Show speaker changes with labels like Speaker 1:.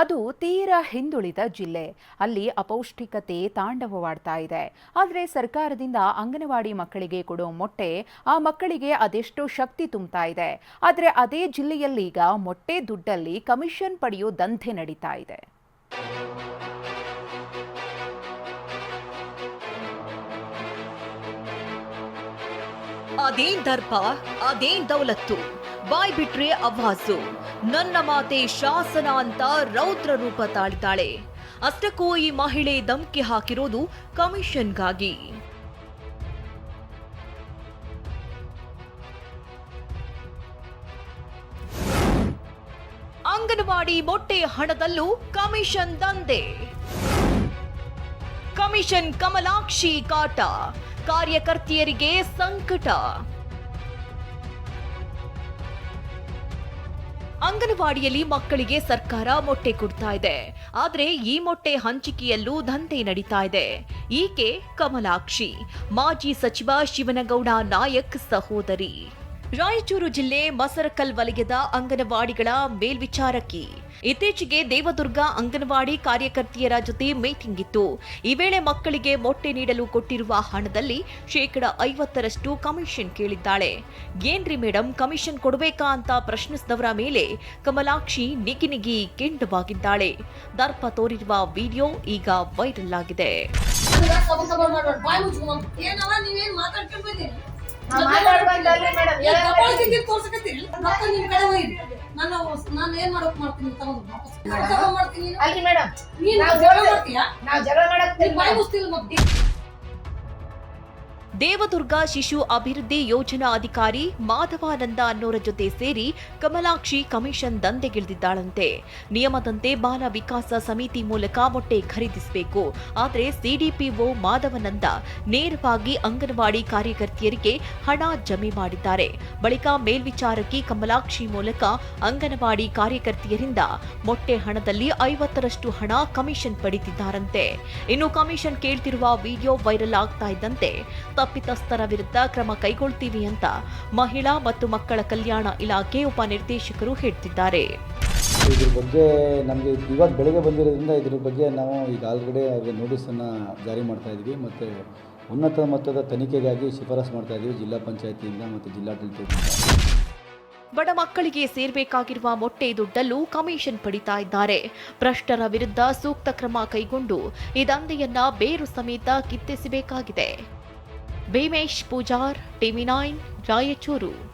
Speaker 1: ಅದು ತೀರ ಹಿಂದುಳಿದ ಜಿಲ್ಲೆ. ಅಲ್ಲಿ ಅಪೌಷ್ಟಿಕತೆ ತಾಂಡವವಾಡ್ತಾ ಇದೆ. ಆದರೆ ಸರ್ಕಾರದಿಂದ ಅಂಗನವಾಡಿ ಮಕ್ಕಳಿಗೆ ಕೊಡೋ ಮೊಟ್ಟೆ ಆ ಮಕ್ಕಳಿಗೆ ಅದೆಷ್ಟೋ ಶಕ್ತಿ ತುಂಬ್ತಾ ಇದೆ. ಆದರೆ ಅದೇ ಜಿಲ್ಲೆಯಲ್ಲೀಗ ಮೊಟ್ಟೆ ದುಡ್ಡಲ್ಲಿ ಕಮಿಷನ್ ಪಡೆಯೋ ದಂಧೆ ನಡೀತಾ ಇದೆ.
Speaker 2: ಅದೇನ್ ದರ್ಪ, ಅದೇನ್ ದೌಲತ್ತು? ಬಾಯ್ ಬಿಟ್ರೆ ಅವಾಜು ನನ್ನ ಮಾತೆ ಶಾಸನ ಅಂತ ರೌದ್ರ ರೂಪ ತಾಳ್ತಾಳೆ. ಅಷ್ಟಕ್ಕೂ ಈ ಮಹಿಳೆ ಧಮ್ಕಿ ಹಾಕಿರೋದು ಕಮಿಷನ್ಗಾಗಿ. ಅಂಗನವಾಡಿ ಮೊಟ್ಟೆ ಹಣದಲ್ಲೂ ಕಮಿಷನ್ ದಂಧೆ. ಕಮಿಷನ್ ಕಮಲಾಕ್ಷಿ ಕಾಟ. ಕಾರ್ಯಕರ್ತೆಯರಿಗೆ ಸಂಕಟ. ಅಂಗನವಾಡಿಯಲ್ಲಿ ಮಕ್ಕಳಿಗೆ ಸರ್ಕಾರ ಮೊಟ್ಟೆ ಕೊಡ್ತಾ ಇದೆ. ಆದರೆ ಈ ಮೊಟ್ಟೆ ಹಂಚಿಕೆಯಲ್ಲೂ ದಂಧೆ ನಡೀತಾ ಇದೆ. ಈಕೆ ಕಮಲಾಕ್ಷಿ. ಮಾಜಿ ಸಚಿವ ಶಿವನಗೌಡ ನಾಯಕ್ ಸಹೋದರಿ. ರಾಯಚೂರು ಜಿಲ್ಲೆ ಮಸರಕಲ್ ವಲಯದ ಅಂಗನವಾಡಿಗಳ ಮೇಲ್ವಿಚಾರಕಿ. ಇತ್ತೀಚೆಗೆ ದೇವದುರ್ಗ ಅಂಗನವಾಡಿ ಕಾರ್ಯಕರ್ತೆಯರ ಜೊತೆ ಮೀಟಿಂಗ್ ಇತ್ತು. ಈ ವೇಳೆ ಮಕ್ಕಳಿಗೆ ಮೊಟ್ಟೆ ನೀಡಲು ಕೊಟ್ಟಿರುವ ಹಣದಲ್ಲಿ ಶೇಕಡ ಐವತ್ತರಷ್ಟು ಕಮಿಷನ್ ಕೇಳಿದ್ದಾಳೆ. ಏನ್ರಿ ಮೇಡಮ್ ಕಮಿಷನ್ ಕೊಡಬೇಕಾ ಅಂತ ಪ್ರಶ್ನಿಸಿದವರ ಮೇಲೆ ಕಮಲಾಕ್ಷಿ ನಿಗಿನಿಗಿ ನಿಗಿ ಕೆಂಡವಾಗಿದ್ದಾಳೆ. ದರ್ಪ ತೋರಿರುವ ವಿಡಿಯೋ ಈಗ ವೈರಲ್ ಆಗಿದೆ.
Speaker 3: ನಾನು ನಾನು ಏನ್ ಮಾಡೋಕ್ ಮಾಡ್ತೀನಿ ತಗೊಂಡು ವಾಪಸ್ ಸಬ ಮಾಡ್ತೀನಿ ನೀನು. ಜಗಳ ಮಾಡ್ತೀಯಾ?
Speaker 4: ನಾವ್ ಜಗಳ ಮಾಡಕ್
Speaker 3: ಬಾಯ್ ಮುಚ್ತಿಲ್ಲ ಮತ್ತೆ.
Speaker 2: ದೇವದುರ್ಗ ಶಿಶು ಅಭಿವೃದ್ಧಿ ಯೋಜನಾ ಅಧಿಕಾರಿ ಮಾಧವಾನಂದ ಅನ್ನೋರ ಜೊತೆ ಸೇರಿ ಕಮಲಾಕ್ಷಿ ಕಮಿಷನ್ ದಂಧೆಗಿಳಿದಿದ್ದಾಳಂತೆ. ನಿಯಮದಂತೆ ಬಾಲ ವಿಕಾಸ ಸಮಿತಿ ಮೂಲಕ ಮೊಟ್ಟೆ ಖರೀದಿಸಬೇಕು. ಆದರೆ ಸಿಡಿಪಿಒ ಮಾಧವನಂದ ನೇರವಾಗಿ ಅಂಗನವಾಡಿ ಕಾರ್ಯಕರ್ತೆಯರಿಗೆ ಹಣ ಜಮೆ ಮಾಡಿದ್ದಾರೆ. ಬಳಿಕ ಮೇಲ್ವಿಚಾರಕಿ ಕಮಲಾಕ್ಷಿ ಮೂಲಕ ಅಂಗನವಾಡಿ ಕಾರ್ಯಕರ್ತೆಯರಿಂದ ಮೊಟ್ಟೆ ಹಣದಲ್ಲಿ ಐವತ್ತರಷ್ಟು ಹಣ ಕಮಿಷನ್ ಪಡೆದಿದ್ದಾರಂತೆ ಇನ್ನು ಕಮಿಷನ್ ಕೇಳ್ತಿರುವ ವಿಡಿಯೋ ವೈರಲ್ ಆಗ್ತಾ ಇದ್ದಂತೆ ತಪ್ಪಿತಸ್ಥರ ವಿರುದ್ಧ ಕ್ರಮ ಕೈಗೊಳ್ತೀವಿ ಅಂತ ಮಹಿಳಾ ಮತ್ತು ಮಕ್ಕಳ ಕಲ್ಯಾಣ ಇಲಾಖೆ ಉಪನಿರ್ದೇಶಕರು ಹೇಳ್ತಿದ್ದಾರೆ.
Speaker 5: ಇದ್ರ ಬಗ್ಗೆ ನಮಗೆ ಇವಾಗ ಬೆಳಗ್ಗೆ ಬಂದಿರೋದ್ರಿಂದ ಇದ್ರ ಬಗ್ಗೆ ನಾವು ಈಗ ಆಲ್ರೆಡಿ ಅವ್ರಿಗೆ ನೋಟಿಸನ್ನು ಜಾರಿ ಮಾಡ್ತಾ ಇದ್ವಿ ಮತ್ತು ಉನ್ನತ ಮಟ್ಟದ ತನಿಖೆಗಾಗಿ ಶಿಫಾರಸು ಮಾಡ್ತಾ ಇದ್ವಿ ಜಿಲ್ಲಾ ಪಂಚಾಯತಿಯಿಂದ ಮತ್ತು ಜಿಲ್ಲಾಡಳಿತದಿಂದ.
Speaker 2: ಬಡ ಮಕ್ಕಳಿಗೆ ಸೇರ್ಬೇಕಾಗಿರುವ ಮೊಟ್ಟೆ ದುಡ್ಡಲ್ಲೂ ಕಮಿಷನ್ ಪಡಿತಾ ಇದ್ದಾರೆ. ಭ್ರಷ್ಟರ ವಿರುದ್ಧ ಸೂಕ್ತ ಕ್ರಮ ಕೈಗೊಂಡು ಈ ದಂಧೆಯನ್ನ ಬೇರು ಸಮೇತ ಕಿತ್ತೆಸಬೇಕಾಗಿದೆ. Bheemesh Pujar TV nine Raichur.